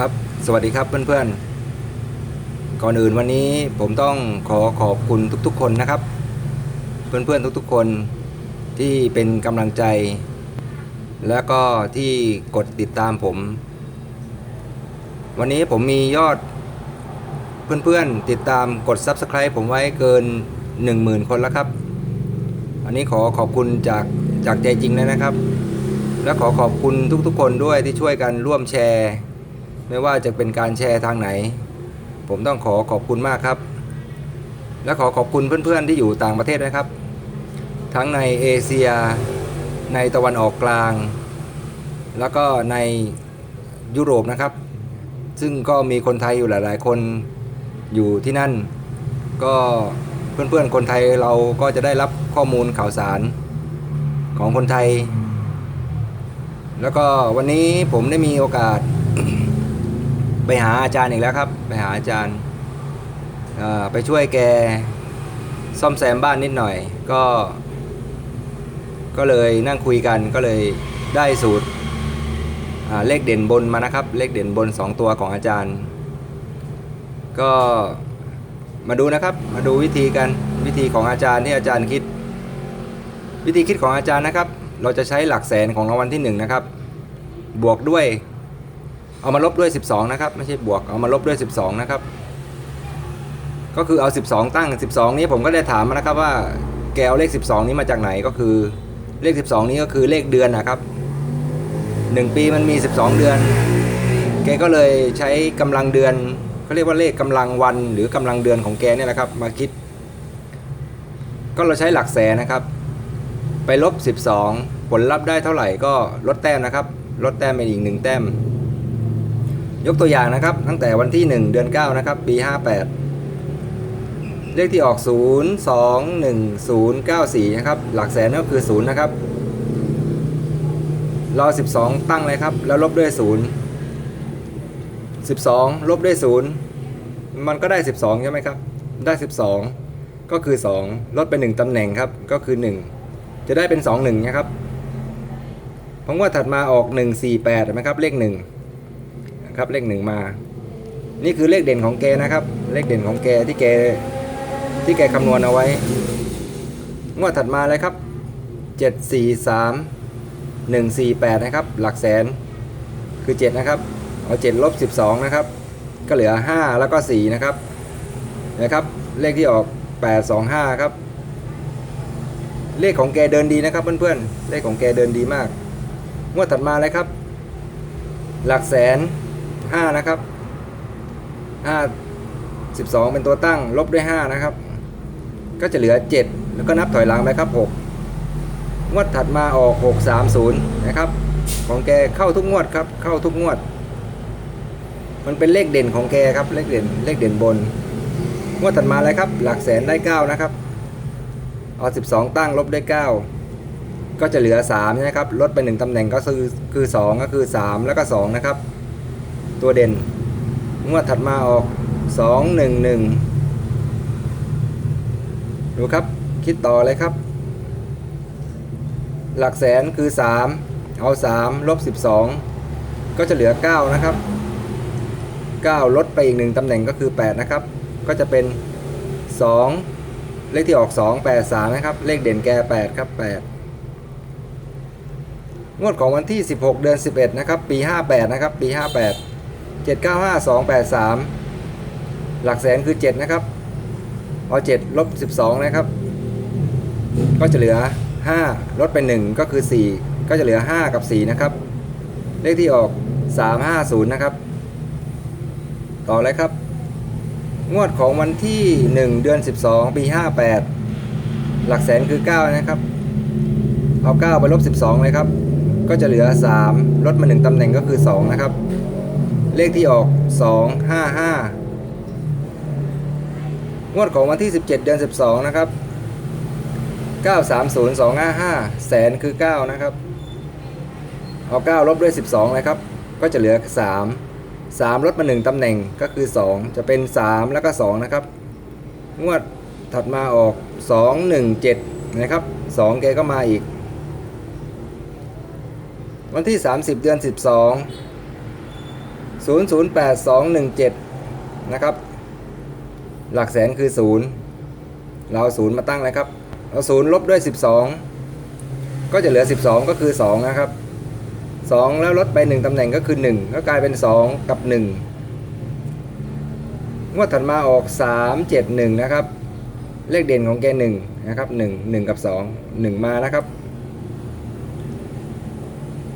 ครับ สวัสดีครับเพื่อนๆ ก่อนอื่นวันนี้ผมต้องขอขอบคุณทุกๆ คนนะครับ เพื่อนๆทุกๆ คนที่เป็นกำลังใจ แล้วก็ที่กดติดตามผม วันนี้ผมมียอดเพื่อนๆ ติดตามกด Subscribe ผมไว้เกิน 10,000 คนแล้วครับ อันนี้ขอขอบคุณจากจากใจจริงเลยนะครับ และขอขอบคุณทุกๆ คนด้วยที่ช่วยกันร่วมแชร์ ไม่ว่าจะเป็นการแชร์ทางไหน ผมต้องขอขอบคุณมากครับ และขอขอบคุณเพื่อนๆที่อยู่ต่างประเทศนะครับ ทั้งในเอเชีย ในตะวันออกกลาง แล้วก็ในยุโรปนะครับ ซึ่งก็มีคนไทยอยู่หลาย ๆ คนอยู่ที่นั่น ก็เพื่อนๆคนไทยเราก็จะได้รับข้อมูลข่าวสารของคนไทย แล้วก็วันนี้ผมได้มีโอกาส ไปหาอาจารย์อีกแล้วครับ ไปหาอาจารย์ไปช่วยแกซ่อมแซมบ้านนิดหน่อย ก็ ก็เลยนั่งคุยกันก็เลยได้สูตรเลขเด่นบนมานะครับ เลขเด่นบน 2 ตัวของอาจารย์ ก็มาดูนะครับ มาดูวิธีกันวิธีของอาจารย์ที่อาจารย์คิด วิธีคิดของอาจารย์นะครับ เราจะใช้หลักแสนของรางวัลที่1นะครับ บวกด้วย เอามาลบด้วย 12 นะครับ ไม่ใช่บวกเอามาลบด้วย 12 นะครับ ก็คือเอา 12 ตั้ง 12 นี้ผมก็ได้ถามมานะครับว่าแกเอาเลข 12 นี้มาจากไหนก็คือเลข 12 นี้ก็คือเลขเดือนนะครับ 1 ปีมันมี 12 เดือน แกก็เลยใช้กำลังเดือนเขาเรียกว่าเลขกำลังวัน หรือกำลังเดือนของแกเนี่ยแหละครับ มาคิด ก็เราใช้หลักแสนนะครับ ไปลบ 12 ผลลัพธ์ได้เท่าไหร่ก็ลดแต้มนะครับ ลดแต้มไปอีกหนึ่งแต้ม ยกตัวอย่างนะครับ ตั้งแต่วันที่ 1 เดือน 9 นะครับ ปี 58 เลขที่ออก 0 2 1 0 9 4 นะครับ หลักแสนก็คือ 0 นะครับรอ12 ตั้งเลยครับ แล้วลบด้วย 0 12 ลบด้วย 0 มันก็ได้ 12 ใช่ไหมครับ ได้ 12 ก็คือ 2 ลดไป 1ตำแหน่งครับ ก็คือ 1 จะได้เป็น 2 1นะครับผมว่าถัดมาออก 1 4 8เห็นไหมครับ เลข1นะ ครับเลข1มา นี่คือเลขเด่นของแกนะครับ เลขเด่นของแกที่แกที่แกคำนวณเอาไว้ งวดถัดมาเลยครับ 7 4 3 1 4 8 นะครับ หลักแสนคือ 7 นะครับ เอา 7 ลบ 12 นะครับ ก็เหลือ 5 แล้วก็ 4 นะครับนะครับ เลขที่ออก 8 2 5 ครับ เลขของแกเดินดีนะครับเพื่อนๆ เลขของแกเดินดีมาก งวดถัดมาเลยครับ หลักแสน 5 นะครับ 5 12 เป็นตัวตั้ง ลบด้วย 5 นะครับ ก็จะเหลือ 7 แล้วก็นับถอยหลังไปครับ 6 งวดถัดมาออก 630 นะครับ ของแกเข้าทุกงวดครับ เข้าทุกงวด มันเป็นเลขเด่นของแกครับ เลขเด่น เลขเด่นบน งวดถัดมาเลยครับ หลักแสนได้ 9 นะครับ เอา 12 ตั้ง ลบด้วย 9ก็จะเหลือ3ใช่ไหมครับ ลดไป 1ตำแหน่งก็คือคือ 2 ก็คือ 3 แล้วก็ 2 นะครับ ตัวเด่น งวดถัดมาออก 2 1 1 ดูครับ คิดต่อเลยครับ หลักแสนคือ 3 เอา 3 ลบ 12 ก็จะเหลือ 9 นะครับ 9 ลดไปอีก1ตำแหน่งก็คือ 8 นะครับ ก็จะเป็น 2 เลขที่ออก 2 8 3 นะครับ เลขเด่นแก 8 ครับ 8งวดของวันที่ 16 เดือน 11 นะครับ ปี 58 นะครับ ปี 58 795 283 หลักแสนคือ 7 นะครับเอา7ลบ12 นะครับ ก็จะเหลือ 5 ลดไป 1 ก็คือ 4 ก็จะเหลือ 5 กับ 4 นะครับ เลขที่ออก 350 นะครับ ต่อเลยครับ งวดของวันที่ 1 เดือน 12 ปี 58 หลักแสนคือ 9 นะครับ เอา 9 ไปลบ 12 เลยครับ ก็จะเหลือ 3 ลดมา 1ตำแหน่งก็คือ 2 นะครับ เลขที่ออก 2 5 5 งวดของวันที่ 17 เดือน 12 นะครับ 930 255 แสนคือ 9 นะครับ เอา 9 ลบด้วย 12เลยครับ ก็จะเหลือ 3 3 ลดมา 1 ตำแหน่งก็คือ 2 จะเป็น 3 แล้วก็ 2 นะครับ งวดถัดมาออก 2 1 7 นะครับ 2 แกก็มาอีก วันที่ 30 เดือน 12 008217 นะครับ หลักแสนคือศูนย์เราเอาศูนย์มาตั้งเลยครับเอาศูนย์ลบด้วย 12 ก็จะเหลือ 12 ก็คือ 2 นะครับ 2 แล้วลดไป 1ตำแหน่งก็คือ 1 ก็กลายเป็น 2 กับ 1 งวดถัดมาออก 3 7 1 นะครับ เลขเด่นของแก1นะครับ 1 1 กับ 2 1 มานะครับ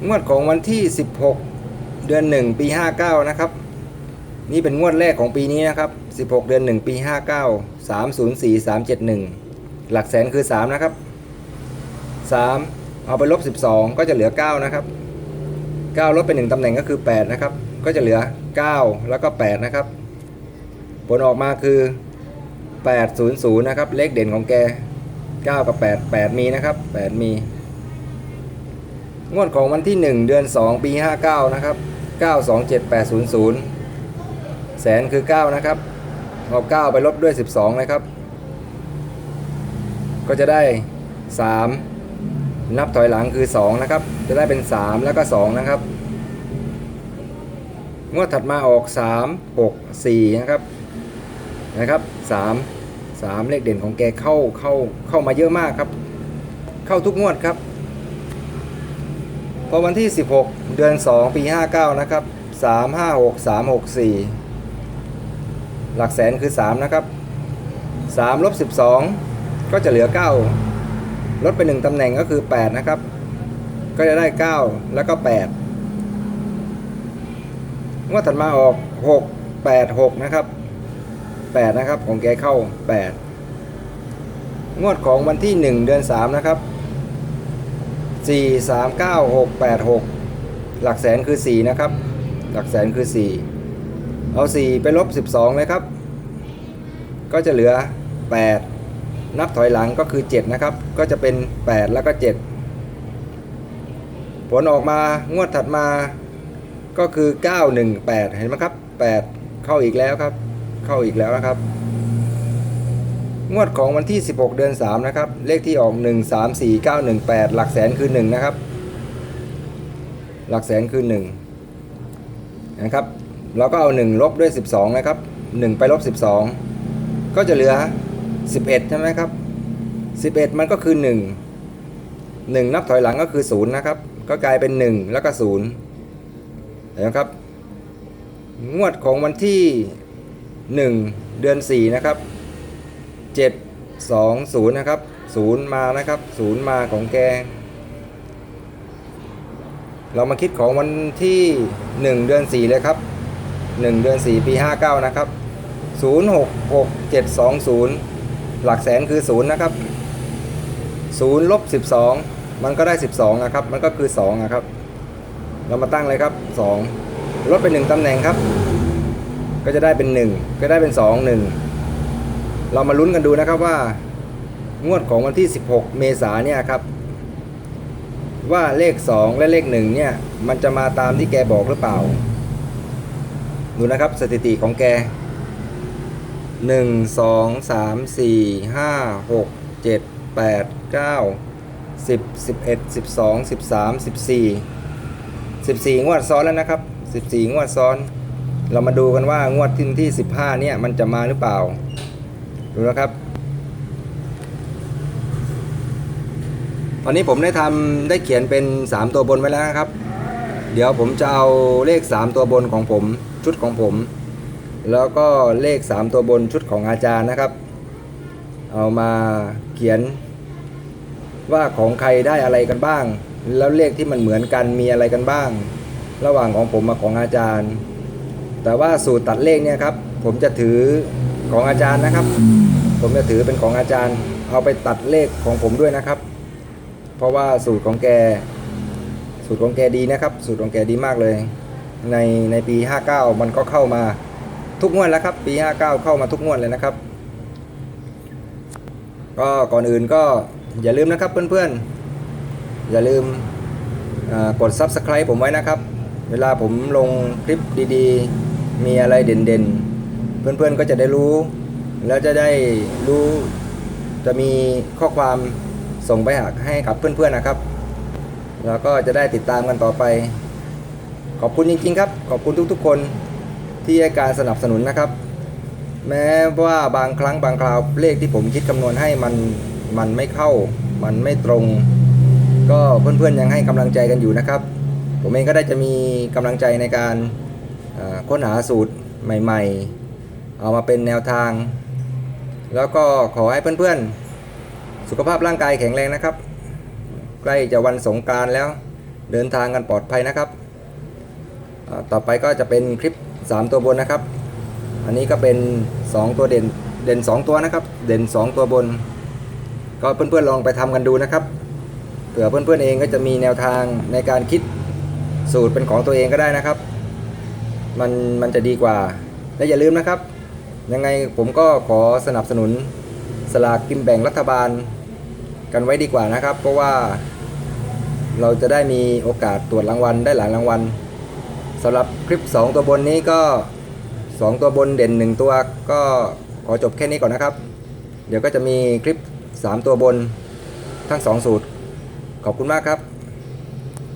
งวดของวันที่ 16 เดือน 1 ปี 59 นะครับ นี่เป็นงวดแรกของปีนี้นะครับ 16 เดือน 1 ปี 59 304 371 หลักแสนคือ 3 นะครับ 3 เอาไปลบ 12 ก็จะเหลือ 9 นะครับ 9ลดไป 1ตำแหน่งก็คือ 8 นะครับ ก็จะเหลือ 9 แล้วก็ 8 นะครับ ผลออกมาคือ 800 นะครับ เลขเด่นของแก 9 กับ 8 8 มีนะครับ 8 มี งวดของวันที่ 1 เดือน 2 ปี 59 นะครับ 927800 แสนคือ 9 นะครับ เอา 9 ไปลบด้วย 12 นะครับ ก็จะได้ 3 นับถอยหลังคือ 2 นะครับ จะได้เป็น 3 แล้วก็ 2 นะครับ งวดถัดมาออก 3 6 4 นะครับ นะครับ 3 3 เลขเด่นของแกเข้าเข้าเข้ามาเยอะมากครับ เข้าทุกงวดครับ อวันที่ 16 เดือน 2 ปี 59 นะครับ 3 5 6 3 6 4 หลักแสนคือ 3 นะครับ3ลบ12 ก็จะเหลือ 9 ลดไป 1ตำแหน่งก็คือ 8 นะครับ ก็จะได้ 9 แล้วก็ 8 งวดถัดมาออก 6 8 6 นะครับ 8 นะครับ ของแกเข้า 8 งวดของวันที่ 1 เดือน 3 นะครับ สี่สามเก้าหกแปดหกหลักแสนคือสี่นะครับ หลักแสนคือสี่เอาสี่ไปลบสิบสองเลยครับ ก็จะเหลือแปดนับถอยหลังก็คือเจ็ดนะครับ ก็จะเป็นแปดแล้วก็เจ็ดผลออกมางวดถัดมาก็คือเก้าหนึ่งแปดเห็นไหมครับแปดเข้าอีกแล้วครับ เข้าอีกแล้วนะครับ งวดของวันที่ 16 เดือน 3 นะครับ เลขที่ออก 1 3 4 9 1 8 หลักแสนคือ 1 นะครับ หลักแสนคือ 1 นะครับ เราก็เอา 1 ลบด้วย 12 นะครับ 1 ไปลบ 12 ก็จะเหลือ 11 ใช่ไหมครับ 11 มันก็คือ 1 1 นับถอยหลังก็คือ 0 นะครับ ก็กลายเป็น 1 แล้วก็ 0 เห็นไหมครับ งวดของวันที่ 1 เดือน 4 นะครับ เจ็ดสองศูนย์นะครับศูนย์มานะครับศูนย์มาของแก เรามาคิดของวันที่หนึ่งเดือนสี่เลยครับหนึ่งเดือนสี่ปีห้าเก้านะครับศูนย์หกหกเจ็ดสองศูนย์หลักแสนคือศูนย์นะครับศูนย์ลบสิบสองมันก็ได้สิบสองนะครับ มันก็คือสองนะครับ เรามาตั้งเลยครับสองลดไปหนึ่งตำแหน่งครับ ก็จะได้เป็นหนึ่งก็ได้เป็นสองหนึ่ง เรามาลุ้นกันดูนะครับว่างวดของวันที่ 16 เมษาเนี่ยครับ ว่าเลข 2 และเลข 1 เนี่ย มันจะมาตามที่แกบอกหรือเปล่า ดูนะครับสถิติของแก 1 2 3 4 5 6 7 8 9 10 11 12 13 14 14 งวดซ้อนแล้วนะครับ 14 งวดซ้อน เรามาดูกันว่างวดที่ที่ 15 เนี่ย มันจะมาหรือเปล่า ดูนะครับตอนนี้ผมได้ทำได้เขียนเป็น 3 ตัวบนไว้แล้วนะครับ เดี๋ยวผมจะเอาเลข 3 ตัวบนของผมชุดของผม แล้วก็เลข 3 ตัวบนชุดของอาจารย์นะครับ เอามาเขียนว่าของใครได้อะไรกันบ้าง แล้วเลขที่มันเหมือนกันมีอะไรกันบ้าง ระหว่างของผมกับของอาจารย์ แต่ว่าสูตรตัดเลขเนี่ยครับ ผมจะถือ ของอาจารย์นะครับ ผมจะถือเป็นของอาจารย์ เอาไปตัดเลขของผมด้วยนะครับ เพราะว่าสูตรของแก สูตรของแกดีนะครับ สูตรของแกดีมากเลย ในในปี 59 มันก็เข้ามาทุกงวดแล้วครับ ปี 59 เข้ามาทุกงวดเลยนะครับ ก็ก่อนอื่นก็อย่าลืมนะครับเพื่อนๆ อย่าลืมกด Subscribe ผมไว้นะครับ เวลาผมลงคลิปดีๆ มีอะไรเด่นๆ เพื่อนๆก็จะได้รู้ แล้วจะได้รู้จะมีข้อความส่งไปหาให้กับเพื่อนๆนะครับ แล้วก็จะได้ติดตามกันต่อไป ขอบคุณจริงๆครับ ขอบคุณทุกๆคนที่ให้การสนับสนุนนะครับ แม้ว่าบางครั้งบางคราวเลขที่ผมคิดคำนวณให้มันมันไม่เข้า มันไม่ตรง ก็เพื่อนๆยังให้กำลังใจกันอยู่นะครับ ผมเองก็ได้จะมีกำลังใจในการค้นหาสูตรใหม่ ๆ เอามาเป็นแนวทาง แล้วก็ขอให้เพื่อนๆ สุขภาพร่างกายแข็งแรงนะครับ ใกล้จะวันสงการแล้ว เดินทางกันปลอดภัยนะครับ ต่อไปก็จะเป็นคลิป 3 ตัวบนนะครับ อันนี้ก็เป็น 2 ตัวเด่นเด่น 2 ตัวนะครับ เด่น 2 ตัวบน ก็เพื่อนๆลองไปทำกันดูนะครับเผื่อเพื่อนๆเองก็จะมีแนวทางในการคิดสูตรเป็นของตัวเองก็ได้นะครับ มันมันจะดีกว่าและอย่าลืมนะครับ ยังไงผมก็ขอสนับสนุนสลากกินแบ่งรัฐบาลกันไว้ดีกว่านะครับ เพราะว่าเราจะได้มีโอกาสตรวจรางวัลได้หลายรางวัลสำหรับคลิป 2 ตัวบนนี้ก็ 2 ตัวบนเด่น 1 ตัวก็ขอจบแค่นี้ก่อนนะครับ เดี๋ยวก็จะมีคลิป 3 ตัวบนทั้ง 2 สูตร ขอบคุณมากครับ